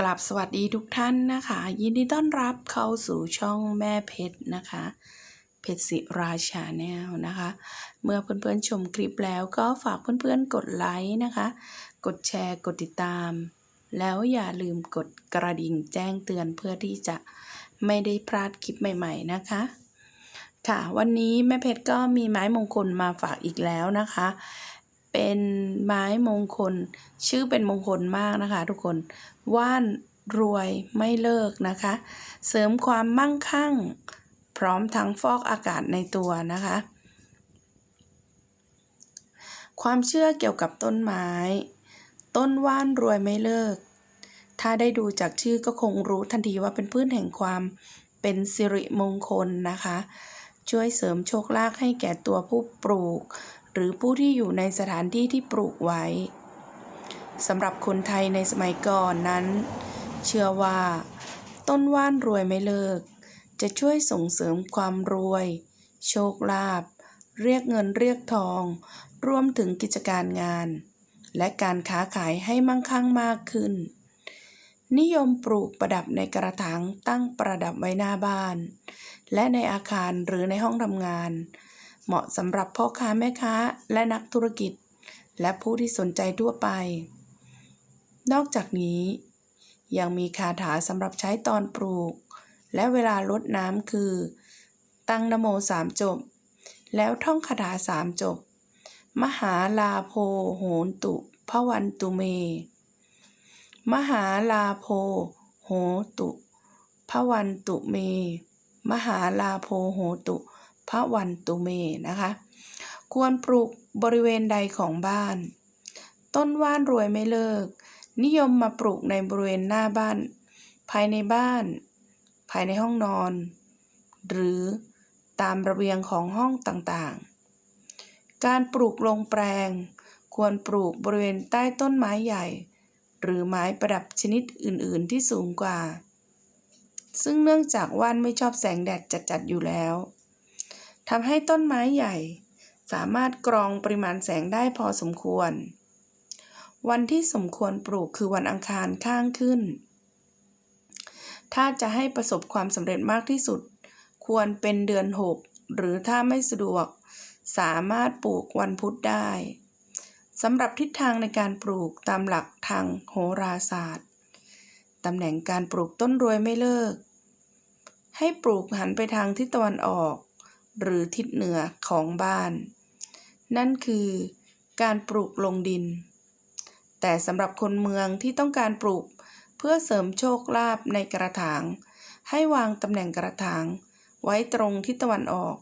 กลับสวัสดีทุกท่านนะคะ ยินดีต้อนรับเข้าสู่ช่องแม่เพชรนะคะ เพชรศิราชาแนลนะคะ เมื่อเพื่อนๆชมคลิปแล้วก็ฝากเพื่อนๆกดไลค์นะคะ กดแชร์กดติดตาม แล้วอย่าลืมกดกระดิ่งแจ้งเตือนเพื่อที่จะไม่ได้พลาดคลิปใหม่ ๆนะคะ ค่ะ วันนี้แม่เพชรก็มีไม้มงคลมาฝากอีกแล้วนะคะ เป็นไม้มงคล ชื่อเป็นมงคลมากนะคะ ทุกคนว่านรวยไม่เลิกนะคะ เสริมความมั่งคั่ง พร้อมทั้งฟอกอากาศในตัวนะคะ ความเชื่อเกี่ยวกับต้นไม้ ต้นว่านรวยไม่เลิก ถ้าได้ดูจากชื่อก็คงรู้ทันทีว่าเป็นพืชแห่งความเป็นสิริมงคลนะคะ ช่วยเสริมโชคลาภให้แก่ตัวผู้ปลูก หรือผู้ที่อยู่ในสถานที่ที่ปลูกไว้สำหรับคนไทยในสมัยก่อนนั้น เชื่อว่า ต้นว่านรวยไม่เลิก จะช่วยส่งเสริมความรวย โชคลาภเรียกเงินเรียกทอง รวมถึงกิจการงาน และการค้าขายให้มั่งคั่งมากขึ้น นิยมปลูกประดับในกระถางตั้งประดับไว้หน้าบ้าน และในอาคารหรือในห้องทำงาน เหมาะสำหรับพ่อค้าแม่ค้าและนักธุรกิจ และผู้ที่สนใจทั่วไป นอกจากนี้ ยังมีคาถาสำหรับใช้ตอนปลูก และเวลารดน้ำคือ ตั้งนโมสามจบ แล้วท่องคาถาสามจบ มหาลาโพโหนตุพระวันตุเม มหาลาโพโหตุพระวันตุเม มหาลาโพโหตุ พระวันตุเมนะคะ ควรปลูกบริเวณใดของบ้าน ต้นว่านรวยไม่เลิก นิยมมาปลูกในบริเวณหน้าบ้าน ภายในบ้าน ภายในห้องนอน หรือตามระเบียงของห้องต่างๆ การปลูกลงแปลง ควรปลูกบริเวณใต้ต้นไม้ใหญ่ หรือไม้ประดับชนิดอื่นๆที่สูงกว่า ซึ่งเนื่องจากว่านไม่ชอบแสงแดดจัดๆอยู่แล้ว ทำให้ต้นไม้ใหญ่ สามารถกรองปริมาณแสงได้พอสมควร วันที่สมควรปลูกคือวันอังคารข้างขึ้น ถ้าจะให้ประสบความสำเร็จมากที่สุด ควรเป็นเดือน 6 หรือถ้าไม่สะดวก สามารถปลูกวันพุธได้สำหรับทิศทางในการปลูกตามหลักทางโหราศาสตร์ตำแหน่งการปลูกต้นรวยไม่เลิก ให้ปลูกหันไปทางทิศตะวันออก หรือทิศเหนือของบ้าน นั่นคือการปลูกลงดิน แต่สำหรับคนเมืองที่ต้องการปลูกเพื่อเสริมโชคลาภในกระถาง ให้วางตำแหน่งกระถาง ไว้ตรงทิศตะวันออก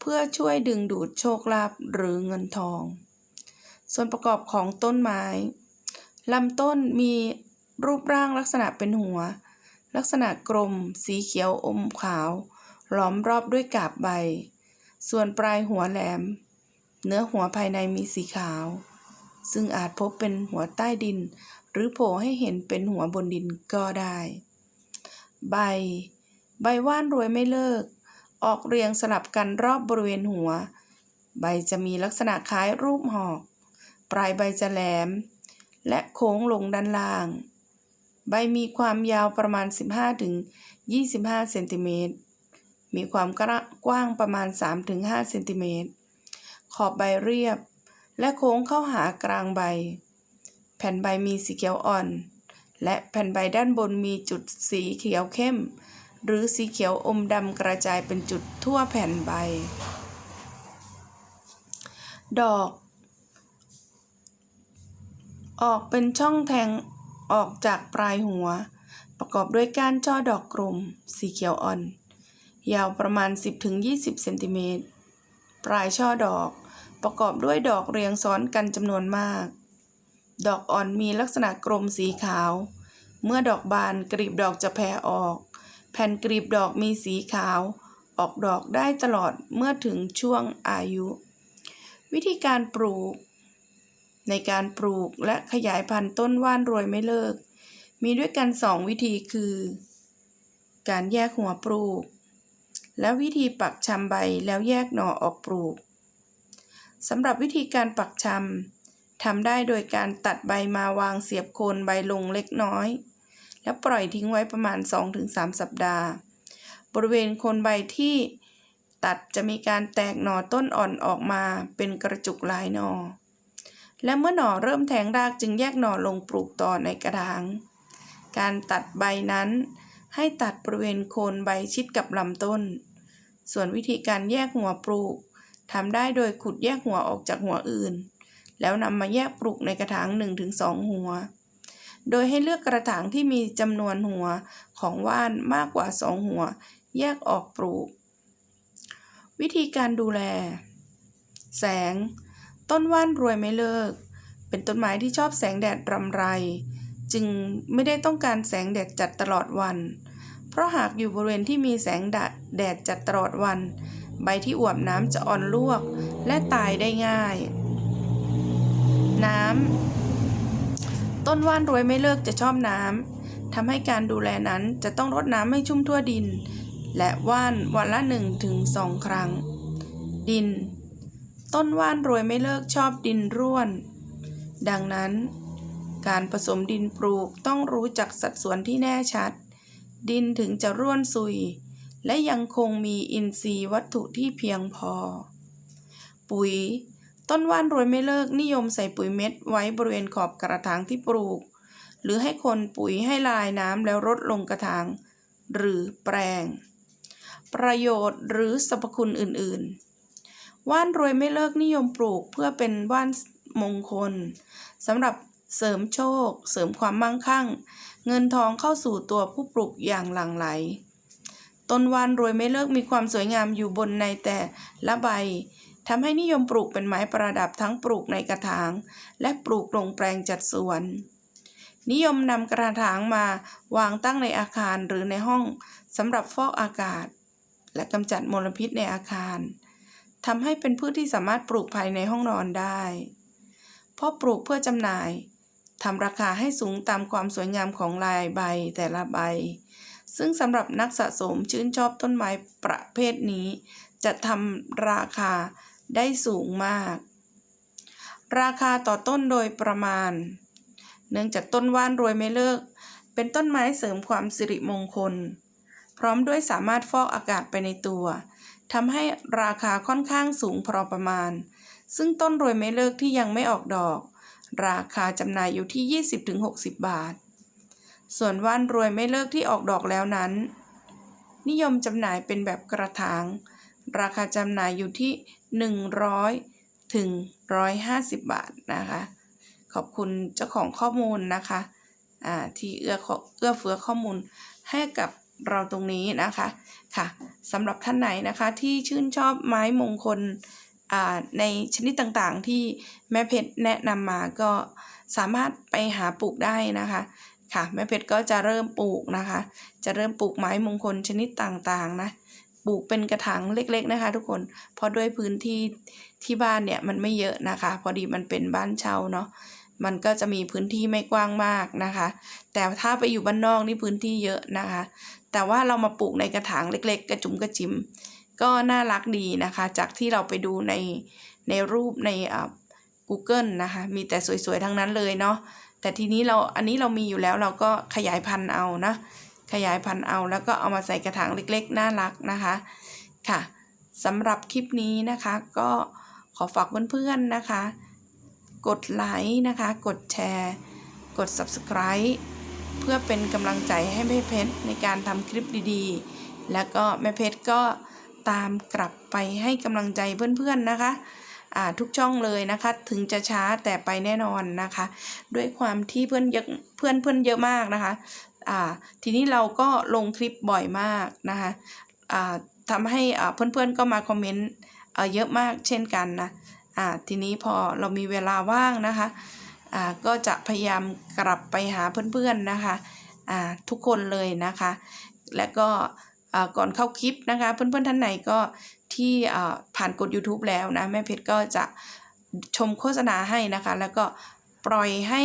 เพื่อช่วยดึงดูดโชคลาภหรือเงินทอง ส่วนประกอบของต้นไม้ลำต้นมีรูปร่างลักษณะเป็นหัว ลักษณะกลม สีเขียวอมขาว ล้อมรอบด้วยกาบใบ ส่วนปลายหัวแหลม เนื้อหัวภายในมีสีขาว ซึ่งอาจพบเป็นหัวใต้ดิน หรือโผล่ให้เห็นเป็นหัวบนดินก็ได้ ใบ ใบว่านรวยไม่เลิก ออกเรียงสลับกันรอบบริเวณหัว ใบจะมีลักษณะคล้ายรูปหอก ปลายใบจะแหลม และโค้งลงด้านล่าง ใบมีความยาวประมาณ 15-25เซนติเมตร มีความกว้างประมาณ 3-5เซนติเมตร ขอบใบเรียบ และโค้งเข้าหากลางใบ แผ่นใบมีสีเขียวอ่อน และแผ่นใบด้านบนมีจุดสีเขียวเข้ม หรือสีเขียวอมดำกระจายเป็นจุดทั่วแผ่นใบ ดอก ออกเป็นช่องแทงออกจากปลายหัว ประกอบด้วยก้านช่อดอกกลมสีเขียวอ่อน ยาวประมาณ 10-20 เซนติเมตร ปลายช่อดอก ประกอบด้วยดอกเรียงซ้อนกันจำนวนมาก ดอกอ่อนมีลักษณะกลมสีขาว เมื่อดอกบานกลีบดอกจะแผ่ออก แผ่นกลีบดอกมีสีขาว ออกดอกได้ตลอดเมื่อถึงช่วงอายุ วิธีการปลูก ในการปลูกและขยายพันธุ์ต้นว่านรวยไม่เลิก มีด้วยกันสองวิธีคือ การแยกหัวปลูก และวิธีปักชำใบแล้วแยกหน่อออกปลูกสำหรับวิธีการปักชำทำได้โดยการตัดใบมาวางเสียบโคนใบลงเล็กน้อย แล้วปล่อยทิ้งไว้ประมาณ 2-3 สัปดาห์ บริเวณโคนใบที่ตัดจะมีการแตกหน่อต้นอ่อนออกมาเป็นกระจุกหลายหน่อ และเมื่อหน่อเริ่มแทงรากจึงแยกหน่อลงปลูกต่อในกระถาง การตัดใบนั้นให้ตัดบริเวณโคนใบชิดกับลำต้น ส่วนวิธีการแยกหัวปลูกทำได้โดยขุดแยกหัวออกจากหัวอื่น แล้วนำมาแยกปลูกในกระถาง 1-2 หัว โดยให้เลือกกระถางที่มีจำนวนหัวของว่านมากกว่า 2 หัว แยกออกปลูก วิธีการดูแล แสง ต้นว่านรวยไม่เลิก เป็นต้นไม้ที่ชอบแสงแดดรำไร จึงไม่ได้ต้องการแสงแดดจัดตลอดวัน เพราะหากอยู่บริเวณที่มีแสงแดดจัดตลอดวัน ใบที่อวบน้ำจะอ่อนลวกและตายได้ง่าย น้ำต้นว่านรวยไม่เลิกจะชอบน้ำทำให้การดูแลนั้นจะต้องรดน้ำให้ชุ่มทั่วดิน และว่านวันละ1ถึง2ครั้ง ดิน ต้นว่านรวยไม่เลิกชอบดินร่วน ดังนั้นการผสมดินปลูกต้องรู้จักสัดส่วนที่แน่ชัด ดินถึงจะร่วนซุย และยังคงมีอินทรีย์วัตถุที่เพียงพอ ปุ๋ย ต้นว่านรวยไม่เลิกนิยมใส่ปุ๋ยเม็ดไว้บริเวณขอบกระถางที่ปลูก หรือให้คนปุ๋ยให้ลายน้ำแล้วรดลงกระถาง หรือแปลง ประโยชน์หรือสรรพคุณอื่นๆ ว่านรวยไม่เลิกนิยมปลูกเพื่อเป็นว่านมงคลสำหรับเสริมโชค เสริมความมั่งคั่ง เงินทองเข้าสู่ตัวผู้ปลูกอย่างหลั่งไหล ต้นวานรวยไม่เลิกมีความสวยงามอยู่บนในแต่ละใบทำให้นิยมปลูกเป็นไม้ประดับทั้งปลูกในกระถาง และปลูกลงแปลงจัดสวน นิยมนำกระถางมาวางตั้งในอาคารหรือในห้องสำหรับฟอกอากาศ และกำจัดมลพิษในอาคารทำให้เป็นพืชที่สามารถปลูกภายในห้องนอนได้ เพราะปลูกเพื่อจำหน่าย ทำราคาให้สูงตามความสวยงามของลายใบแต่ละใบ ซึ่งสำหรับนักสะสมชื่นชอบต้นไม้ประเภทนี้ จะทำราคาได้สูงมาก ราคาต่อต้นโดยประมาณ เนื่องจากต้นว่านรวยไม่เลิก เป็นต้นไม้เสริมความสิริมงคล พร้อมด้วยสามารถฟอกอากาศไปในตัวทำให้ราคาค่อนข้างสูงพอประมาณ ซึ่งต้นรวยไม่เลิกที่ยังไม่ออกดอก ราคาจำหน่ายอยู่ที่ 20-60 บาท ส่วนว่านรวยไม่เลิกที่ออกดอกแล้วนั้น นิยมจำหน่ายเป็นแบบกระถาง ราคาจำหน่ายอยู่ที่ 100 ถึง 150 บาทนะคะ ขอบคุณเจ้าของข้อมูลนะคะอ่าที่เอื้อเอื้อเฟื้อข้อมูลให้กับเราตรงนี้นะคะ ค่ะสำหรับท่านไหนนะคะที่ชื่นชอบไม้มงคล ในชนิดต่างๆที่แม่เพชรแนะนำมาก็สามารถไปหาปลูกได้นะคะค่ะแม่เพชรก็จะเริ่มปลูกนะคะ จะเริ่มปลูกไม้มงคลชนิดต่างๆนะปลูกเป็นกระถางเล็กๆนะคะ ทุกคนเพราะด้วยพื้นที่ที่บ้านเนี่ยมันไม่เยอะนะคะ พอดีมันเป็นบ้านเช่าเนาะมันก็จะมีพื้นที่ไม่กว้างมากนะคะ แต่ถ้าไปอยู่บ้านนอกนี่พื้นที่เยอะนะคะ แต่ว่าเรามาปลูกในกระถางเล็ก ๆ กระจุมกระจิม ก็น่ารักดีนะคะ จากที่เราไปดูในในรูปในอ่า Google นะคะ มีแต่สวยๆ ทั้งนั้นเลยเนาะแต่ทีนี้เราอันนี้เรามีอยู่แล้วเราก็ขยายพันธุ์เอานะ ขยายพันธุ์เอาแล้วก็เอามาใส่กระถางเล็กๆ น่ารักนะคะค่ะสำหรับคลิปนี้นะคะ ก็ขอฝากเพื่อนๆนะคะ กดไลค์นะคะ กดแชร์ กด Subscribe เพื่อเป็นกำลังใจให้แม่เพชรในการทำคลิปดีๆ แล้วก็แม่เพชรก็ ตามกลับไปให้กำลังใจเพื่อนๆนะคะทุกช่องเลยนะคะถึงจะช้าแต่ไปแน่นอนนะคะ ด้วยความที่เพื่อนเยอะเพื่อนเพื่อนเยอะมากนะคะทีนี้เราก็ลงคลิปบ่อยมากนะคะทำให้เพื่อนๆก็มาคอมเมนต์เยอะมากเช่นกันนะทีนี้พอเรามีเวลาว่างนะคะก็จะพยายามกลับไปหาเพื่อนๆนะคะทุกคนเลยนะคะ และก็ ก่อนเข้าคลิปนะคะ เพื่อนๆท่านไหนก็ที่ผ่านกด YouTube แล้วนะ แม่เพชรก็จะชมโฆษณาให้นะคะ แล้วก็ปล่อยให้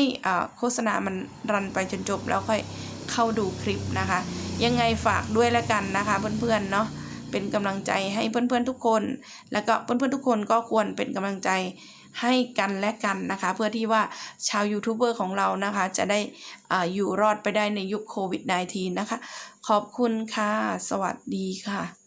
โฆษณามันรันไปจนจบแล้วค่อยเข้าดูคลิปนะคะ ยังไงฝากด้วยแล้วกันนะคะเพื่อนๆเนาะเป็นกำลังใจให้เพื่อนๆทุกคน แล้วก็เพื่อนๆทุกคนก็ควรเป็นกำลังใจ ให้กันและกันนะคะ เพื่อที่ว่าชาวยูทูบเบอร์ของเรานะคะ จะได้อาอยู่รอดไปได้ในยุคโควิด -19 นะคะ ขอบคุณค่ะ สวัสดีค่ะ